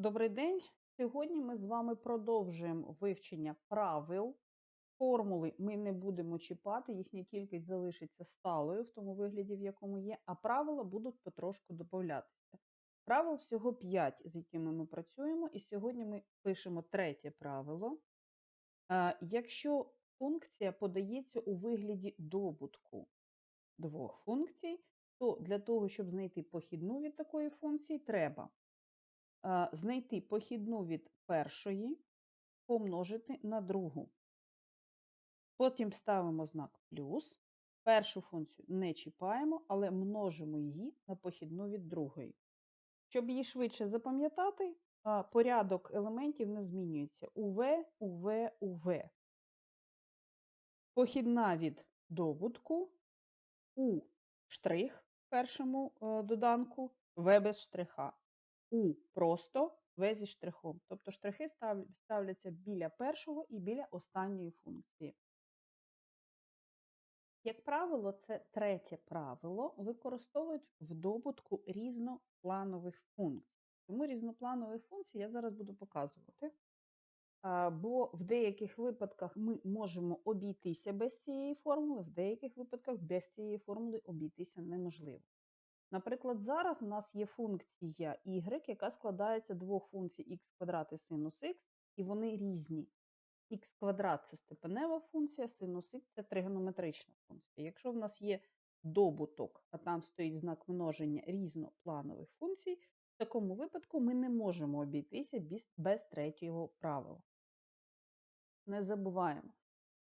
Добрий день. Сьогодні ми з вами продовжуємо вивчення правил. Формули ми не будемо чіпати, їхня кількість залишиться сталою в тому вигляді, в якому є, а правила будуть потрошку додатися. Правил всього 5, з якими ми працюємо, і сьогодні ми пишемо третє правило. Е, Якщо функція подається у вигляді добутку двох функцій, то для того, щоб знайти похідну від такої функції, треба знайти похідну від першої, помножити на другу. Потім ставимо знак плюс. Першу функцію не чіпаємо, але множимо її на похідну від другої. Щоб її швидше запам'ятати, порядок елементів не змінюється. УВ, УВ, УВ. Похідна від добутку, У штрих в першому е, доданку, В без штриха. У просто, В зі штрихом. Тобто штрихи став- ставляться біля першого і біля останньої функції. Як правило, це третє правило використовують в добутку різнопланових функцій. Тому різнопланових функцій я зараз буду показувати. Бо в деяких випадках ми можемо обійтися без цієї формули, в деяких випадках без цієї формули обійтися неможливо. Наприклад, зараз у нас є функція y, яка складається двох функцій x квадрат і синус х, і вони різні. х квадрат це степенева функція, синус х це тригонометрична функція. Якщо в нас є добуток, а там стоїть знак множення різнопланових функцій, в такому випадку ми не можемо обійтися без, третього правила. Не забуваємо,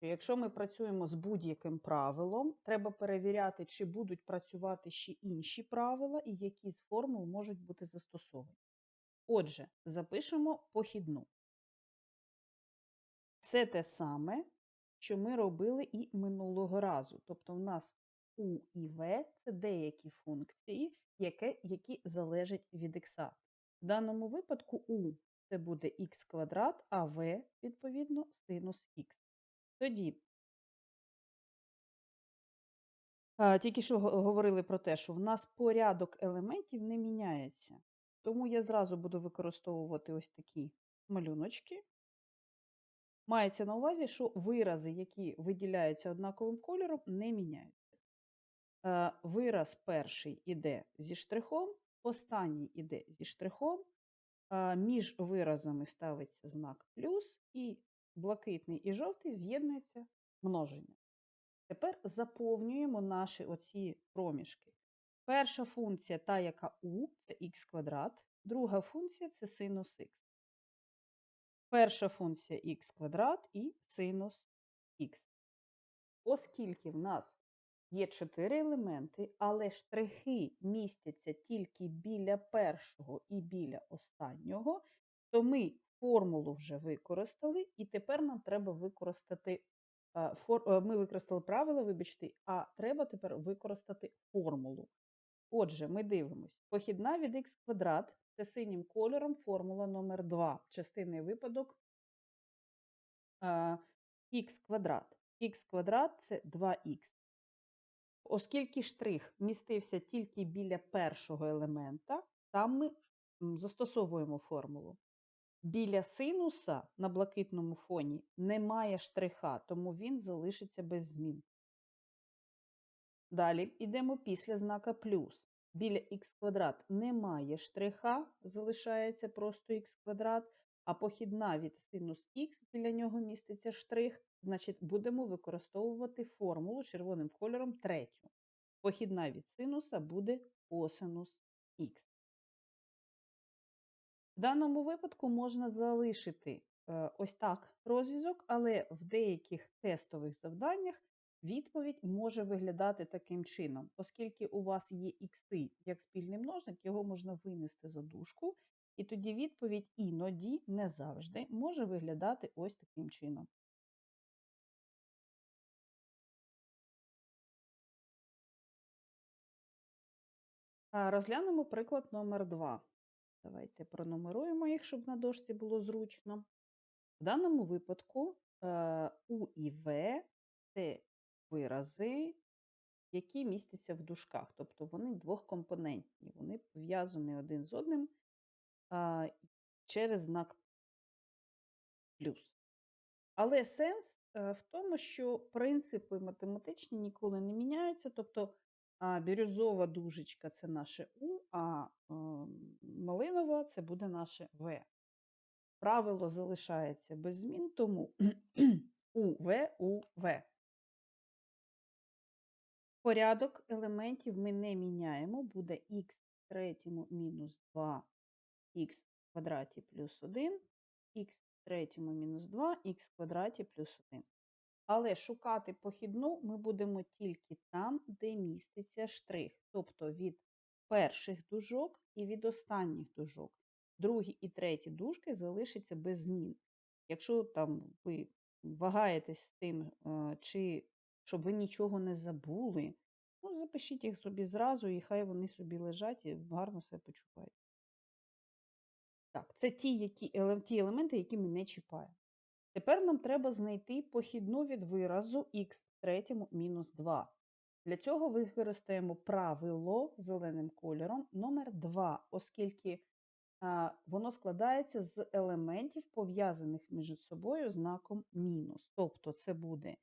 якщо ми працюємо з будь-яким правилом, треба перевіряти, чи будуть працювати ще інші правила і які з формул можуть бути застосовані. Отже, запишемо похідну. Все те саме, що ми робили і минулого разу. Тобто, в нас у і в це деякі функції, які, залежать від х. В даному випадку у це буде х квадрат, а в, відповідно, синус х. Тоді, тільки що говорили про те, що в нас порядок елементів не міняється. Тому я зразу буду використовувати ось такі малюночки. Мається на увазі, що вирази, які виділяються однаковим кольором, не міняються. Е, Вираз перший іде зі штрихом, останній іде зі штрихом, між виразами ставиться знак плюс, і блакитний і жовтий з'єднується множення. Тепер заповнюємо наші оці проміжки. Перша функція, та, яка у, це х квадрат, друга функція це синус х. Перша функція х квадрат і синус х. Оскільки в нас є чотири елементи, але штрихи містяться тільки біля першого і біля останнього, то ми формулу вже використали, і тепер нам треба використати. е, Ми використали правила, вибачте, а треба тепер використати формулу. Отже, ми дивимось. Похідна від х квадрат це синім кольором формула номер 2 частинний випадок х квадрат. х квадрат це 2х. Оскільки штрих містився тільки біля першого елемента, там ми застосовуємо формулу. Біля синуса на блакитному фоні немає штриха, тому він залишиться без змін. Далі йдемо після знака плюс. Біля х квадрат немає штриха, залишається просто х квадрат, а похідна від синус х, біля нього міститься штрих, значить будемо використовувати формулу червоним кольором третю. Похідна від синуса буде косинус х. В даному випадку можна залишити е, ось так розв'язок, але в деяких тестових завданнях відповідь може виглядати таким чином. Оскільки у вас є ікси як спільний множник, його можна винести за дужку, і тоді відповідь іноді, не завжди, може виглядати ось таким чином. Розглянемо приклад номер 2. Давайте пронумеруємо їх, щоб на дошці було зручно. В даному випадку е, У і В це вирази, які містяться в дужках. Тобто вони двохкомпонентні, вони пов'язані один з одним. Через знак плюс. Але сенс е, в тому, що принципи математичні ніколи не міняються. Тобто а, бірюзова дужечка це наше У, а е, малинова це буде наше В. Правило залишається без змін, тому УВ, УВ. Порядок елементів ми не міняємо, буде х третьому мінус 2х в квадраті плюс 1, х третьому мінус 2, х квадраті плюс 1. Але шукати похідну ми будемо тільки там, де міститься штрих, тобто від перших дужок і від останніх дужок. Другі і треті дужки залишаться без змін. Якщо там ви вагаєтесь з тим, е, чи щоб ви нічого не забули, ну, запишіть їх собі зразу, і хай вони собі лежать і гарно себе почувають. Так, це ті, які, ті елементи, які ми не чіпаємо. Тепер нам треба знайти похідну від виразу х в третьому мінус 2. Для цього використаємо правило зеленим кольором номер 2 оскільки а, воно складається з елементів, пов'язаних між собою знаком мінус. Тобто це буде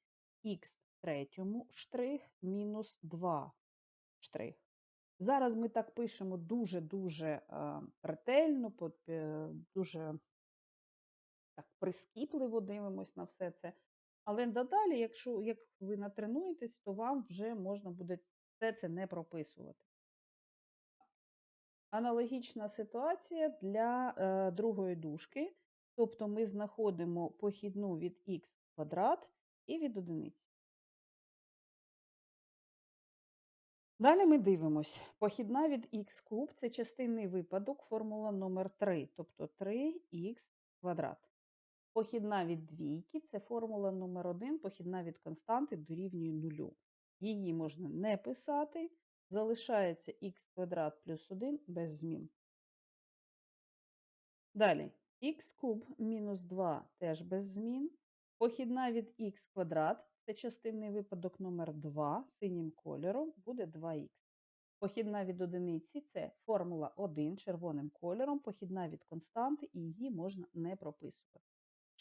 х в третьому штрих мінус 2 штрих. Зараз ми так пишемо дуже-дуже ретельно, е, дуже так прискіпливо дивимось на все це. Але надалі, якщо як ви натренуєтесь, то вам вже можна буде все це не прописувати. Аналогічна ситуація для е, другої дужки. Тобто ми знаходимо похідну від х квадрат і від одиниці. Далі ми дивимось. Похідна від х куб це частинний випадок, формула номер 3 тобто 3х квадрат. Похідна від двійки це формула номер 1 похідна від константи дорівнює нулю. Її можна не писати, залишається х квадрат плюс 1 без змін. Далі, х куб мінус 2 теж без змін. Похідна від х квадрат це частинний випадок номер 2 синім кольором буде 2х. Похідна від одиниці це формула 1 червоним кольором, похідна від константи, і її можна не прописувати.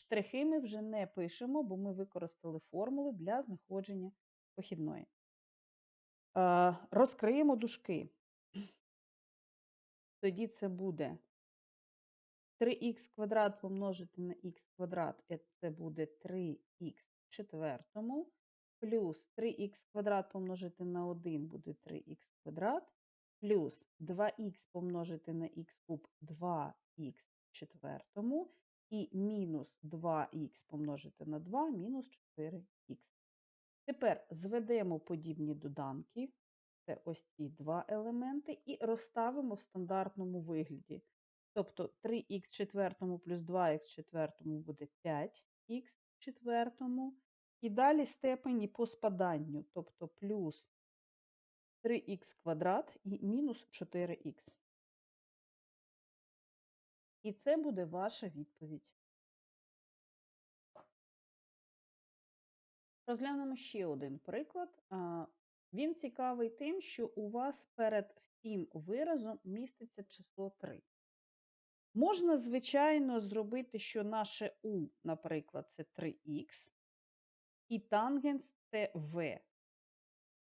Штрихи ми вже не пишемо, бо ми використали формули для знаходження похідної. Е, розкриємо дужки. Тоді це буде 3х квадрат помножити на х квадрат, це буде 3х в четвертому, плюс 3х квадрат помножити на 1 буде 3х квадрат, плюс 2х помножити на х куб 2х в четвертому, і мінус 2х помножити на 2 мінус 4х. Тепер зведемо подібні доданки, це ось ці два елементи, і розставимо в стандартному вигляді. Тобто 3х четвертому плюс 2х четвертому буде 5х четвертому. І далі степені по спаданню, тобто плюс 3х квадрат і мінус 4х. І це буде ваша відповідь. Розглянемо ще один приклад. Він цікавий тим, що у вас перед всім виразом міститься число 3. Можна, звичайно, зробити, що наше У, наприклад, це 3х, і тангенс це В.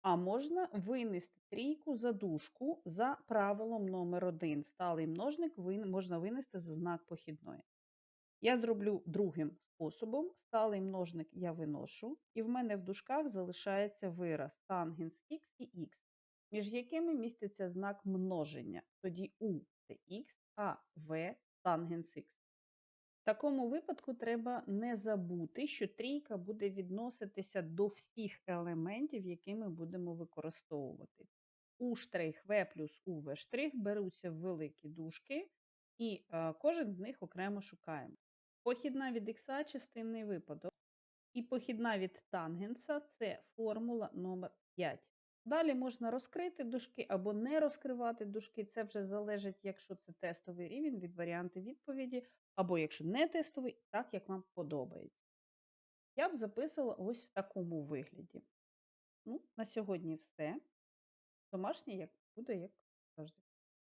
А можна винести трійку за дужку за правилом номер 1 Сталий множник можна винести за знак похідної. Я зроблю другим способом. Сталий множник я виношу, і в мене в дужках залишається вираз тангенс х і х, між якими міститься знак множення. Тоді У це х, а В тангенс х. В такому випадку треба не забути, що трійка буде відноситися до всіх елементів, які ми будемо використовувати. У штрих В плюс УВ штрих беруться в великі дужки, і е, кожен з них окремо шукаємо. Похідна від х частинний випадок. І похідна від тангенса це формула номер 5. Далі можна розкрити дужки або не розкривати дужки. Це вже залежить, якщо це тестовий рівень від варіанти відповіді, або якщо не тестовий, так як вам подобається. Я б записувала ось в такому вигляді. Ну, На сьогодні все. Домашнє як буде, як завжди.